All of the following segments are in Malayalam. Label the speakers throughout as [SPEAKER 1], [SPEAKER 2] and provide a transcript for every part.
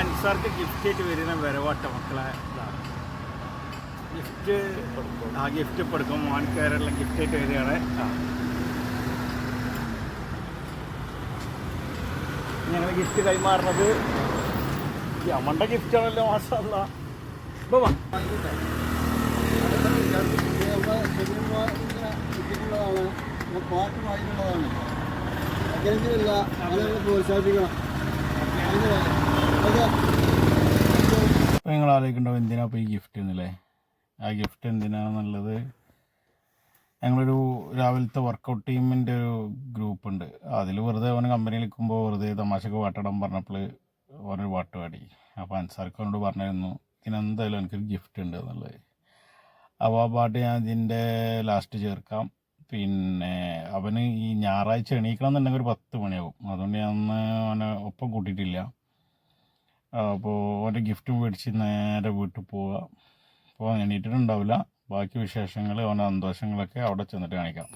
[SPEAKER 1] അൻസാർക്ക് ഗിഫ്റ്റ് ആയിട്ട് വരുന്ന വരവാട്ട മക്കളെ ഇതാണ്. ഗിഫ്റ്റ് ആ ഗിഫ്റ്റ് കൊടുക്കും മോൻകാരെല്ലാം ഗിഫ്റ്റ് ആയിട്ട് വരികയാണ്. ഞങ്ങൾ ഗിഫ്റ്റ് കൈമാറുന്നത്. ഈ അമ്മന്റെ ഗിഫ്റ്റ് ആണല്ലോ മാഷല്ല
[SPEAKER 2] പാട്ട് വായിക്കുന്നതാണ് അങ്ങനെയൊന്നുമില്ല ആളുകളെ പ്രോത്സാഹിപ്പിക്കണം.
[SPEAKER 1] അപ്പോൾ നിങ്ങൾ ആലോചിക്കുന്നുണ്ടാവും എന്തിനാ ഇപ്പോൾ ഈ ഗിഫ്റ്റ് എന്നല്ലേ ആ ഗിഫ്റ്റ് എന്തിനാണെന്നുള്ളത് ഞങ്ങളൊരു രാവിലത്തെ വർക്കൗട്ട് ടീമിന്റെ ഒരു ഗ്രൂപ്പ് ഉണ്ട്. അതിൽ വെറുതെ അവന് കമ്പനിയിൽ നിൽക്കുമ്പോൾ വെറുതെ തമാശക്ക് പാട്ടിടാൻ പറഞ്ഞപ്പോൾ ഓരോ പാട്ട് പാടി. അപ്പോൾ അൻസാർക്ക് അവനോട് പറഞ്ഞിരുന്നു ഇതിനെന്തായാലും എനിക്കൊരു ഗിഫ്റ്റ് ഉണ്ട് എന്നുള്ളത്. അപ്പോൾ ആ പാട്ട് ഞാൻ ഇതിന്റെ ലാസ്റ്റ് ചേർക്കാം. പിന്നെ അവന് ഈ ഞായറാഴ്ച എണീക്കണം എന്നുണ്ടെങ്കിൽ ഒരു പത്ത് മണിയാവും. അതുകൊണ്ട് ഞാൻ അവനെ ഒപ്പം കൂട്ടിയിട്ടില്ല. അപ്പോൾ ഓന്റെ ഗിഫ്റ്റ് മേടിച്ച് നേരെ വീട്ടിൽ പോവുക അപ്പോൾ എണീറ്റിട്ടുണ്ടാവില്ല ബാക്കി വിശേഷങ്ങൾ അവന്റെ സന്തോഷങ്ങളൊക്കെ അവിടെ ചെന്നിട്ട് കാണിക്കാം.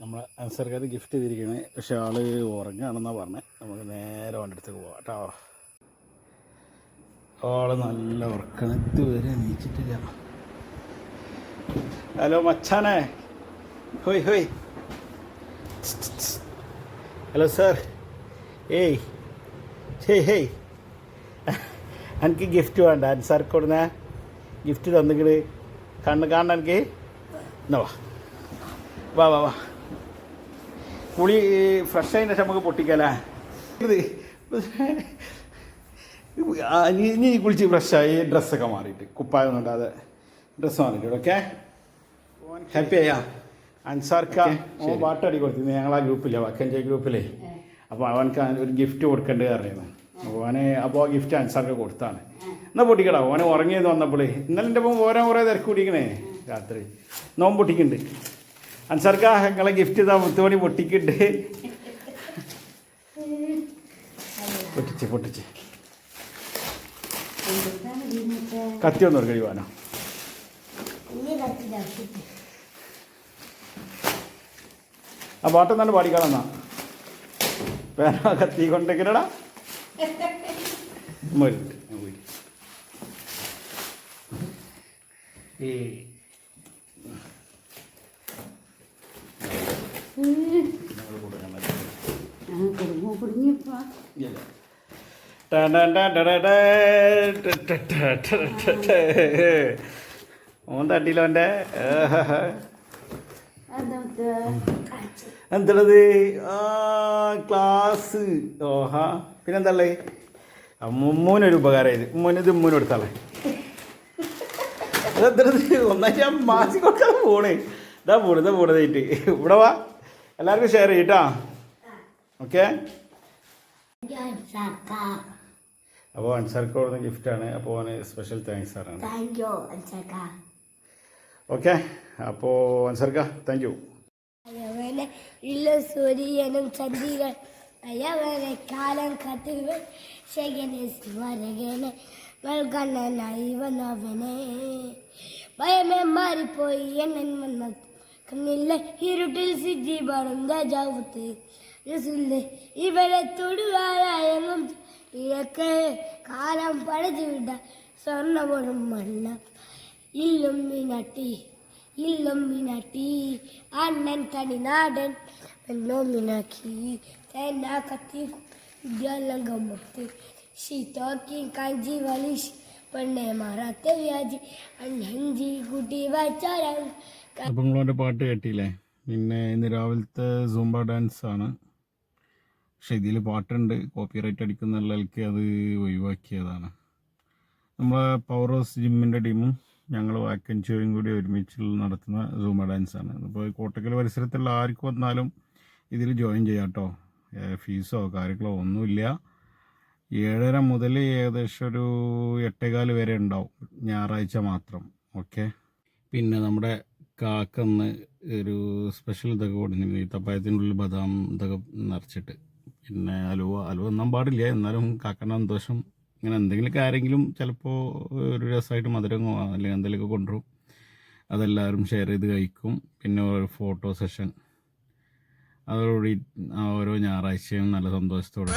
[SPEAKER 1] നമ്മൾ അനുസരിക്കാൻ ഗിഫ്റ്റ് ചെയ്തിരിക്കണേ. പക്ഷേ ആൾ ഉറങ്ങുകയാണെന്നാണ് പറഞ്ഞത് നമുക്ക് നേരെ അവന്റെ അടുത്തേക്ക് പോവാം കേട്ടോ. ആൾ നല്ല ഉറക്കണം. വരെ നീച്ചിട്ടില്ല ഹലോ മച്ചാനെ. ഹോയ് ഹോയ്. Hello sir. ഏയ്. Hey hey. എനിക്ക് ഗിഫ്റ്റ് വേണ്ട. അൻസാർക്ക് കൊടുന്ന. ഗിഫ്റ്റ് തന്നെങ്കിൽ കണ്ണ് കാണാൻ എനിക്ക്. എന്നാ വാ. വാ വാ വാ. കുളി ഫ്രഷ് ആയതിന്റെ ശേഷം നമുക്ക് പൊട്ടിക്കല്ലേ? ഇത് ഇനി കുളിച്ച് ഫ്രഷായി ഡ്രസ്സൊക്കെ മാറിയിട്ട്. കുപ്പായൊന്നും ഉണ്ടാതെ ഡ്രസ്സ് മാറിയിട്ട് ഓക്കെ ഹാപ്പി ആയാ? അൻസാർക്ക പാട്ടടി കൊടുത്തിരുന്നു. ഞങ്ങളാ ഗ്രൂപ്പില്ലേ വക്കന്റെ ഗ്രൂപ്പിലേ അപ്പോൾ അവനക്ക് ഒരു ഗിഫ്റ്റ് കൊടുക്കേണ്ടത് അറിയുന്നത് അവന് അപ്പോൾ ആ ഗിഫ്റ്റ് അൻസാർക്ക് കൊടുത്താണ്. എന്നാൽ പൊട്ടിക്കടാ ഓനെ ഉറങ്ങിയെന്ന് വന്നപ്പോൾ ഇന്നലെ എന്റെ അപ്പം ഓരോ കുറേ തിരക്ക് പിടിക്കണേ രാത്രി നോമ്പ് പൊട്ടിക്കുന്നുണ്ട്. ആ ഞങ്ങളെ ഗിഫ്റ്റ് ഇതാ മുത്തുമണി പൊട്ടിക്കുന്നുണ്ട്. പൊട്ടിച്ച് പൊട്ടിച്ച്. കത്തി ഒന്ന് കഴിയുവാനോ ആ പാട്ടൊന്നാണ് പാടിക്കാളെന്നാ വേറെ കത്തി മോരുണ്ട് ഈ ഓൻ തട്ടിയിലോന്റെ എന്താ എന്തത് ആ ക്ലാസ്. ഓഹാ. പിന്നെന്തല്ലേ അമ്മൂനൊരു ഉപകാരമായത് ഉമ്മൂന് ഇത് ഉമ്മൂന് കൊടുത്താളേ. അതെന്തത് ഒന്നാം ഞാൻ മാസി കൊടുക്കാൻ പോണേ. ഇതാ പോണ് ഇതാ പോണതായിട്ട് ഇവിടെ വാ. എല്ലാവർക്കും ഷെയർ ചെയ്യട്ടാ ഓക്കെ? അപ്പോൾ അൻസാർക്ക് കൊടുക്കുന്ന ഗിഫ്റ്റാണ് അപ്പോൾ അവന് സ്പെഷ്യൽ താങ്ക്സ് സാറാണ് ഓക്കെ? അപ്പോൾ അൻസർക്ക താങ്ക് യു
[SPEAKER 3] ഇല്ല സൂര്യനും ചന്ദ്രികൾ അയവനെ കാലം കത്തുകൾ ശകനെ സ്മരകനെ നൽകണ്ണനായി വന്നവനെ ഭയമേ മാറിപ്പോയി എണ്ണൻ വന്ന കണ്ണില്ല ഇരുട്ടിൽ സിദ്ധി പടും രാജാവുത്ത്. ഇവരെ കാലം പടച്ചു വിട സ്വർണപൊഴും മണ്ണ ഇല്ലും മിനട്ടി ഇല്ലും മിനട്ടി അണ്ണൻ തനിനാടൻ പെണ്ണോ മിനാക്കി തേന കത്തി വിദ്യാലംഗം മുത്ത് ശീതോക്കി കാഞ്ചി വലിഷ് പെണ്ണെ മാറാത്ത വ്യാജി അണ്ണഞ്ചി കുട്ടി
[SPEAKER 1] അപ്പം നിങ്ങളവന്റെ പാട്ട് കേട്ടില്ലേ? പിന്നെ ഇന്ന് രാവിലത്തെ സൂംബ ഡാൻസ് ആണ്. പക്ഷെ ഇതിൽ പാട്ടുണ്ട്. കോപ്പി റൈറ്റ് അടിക്കുന്നുള്ളവർക്ക് അത് ഒഴിവാക്കിയതാണ്. നമ്മളെ പവർ ഹൗസ് ജിമ്മിന്റെ ടീമും ഞങ്ങൾ വാക്കൻസിയും കൂടി ഒരുമിച്ച് നടത്തുന്ന സൂംബ ഡാൻസ് ആണ്. അപ്പോൾ കോട്ടക്കൽ പരിസരത്തുള്ള ആർക്ക് വന്നാലും ഇതിൽ ജോയിൻ ചെയ്യാം കേട്ടോ ഫീസോ കാര്യങ്ങളോ ഒന്നുമില്ല. ഏഴര മുതൽ ഏകദേശം ഒരു എട്ടേകാൽ വരെ ഉണ്ടാവും ഞായറാഴ്ച മാത്രം. ഓക്കെ? പിന്നെ നമ്മുടെ കാക്കന്ന് ഒരു സ്പെഷ്യൽ ഇതൊക്കെ കൊടുത്തിരുന്നു ഈ തപ്പായത്തിന്റെ ബദാം ഇതൊക്കെ നിറച്ചിട്ട്. പിന്നെ അലുവ അലുവ ഒന്നാൻ പാടില്ല എന്നാലും കാക്കന്റെ സന്തോഷം. ഇങ്ങനെ എന്തെങ്കിലുമൊക്കെ ആരെങ്കിലും ചിലപ്പോൾ ഒരു രസമായിട്ട് മധുരം അല്ലെങ്കിൽ എന്തെങ്കിലുമൊക്കെ കൊണ്ടുവരും. അതെല്ലാവരും ഷെയർ ചെയ്ത് കഴിക്കും. പിന്നെ ഒരു ഫോട്ടോ സെഷൻ അതോടുകൂടി ഓരോ ഞായറാഴ്ചയും നല്ല സന്തോഷത്തോടെ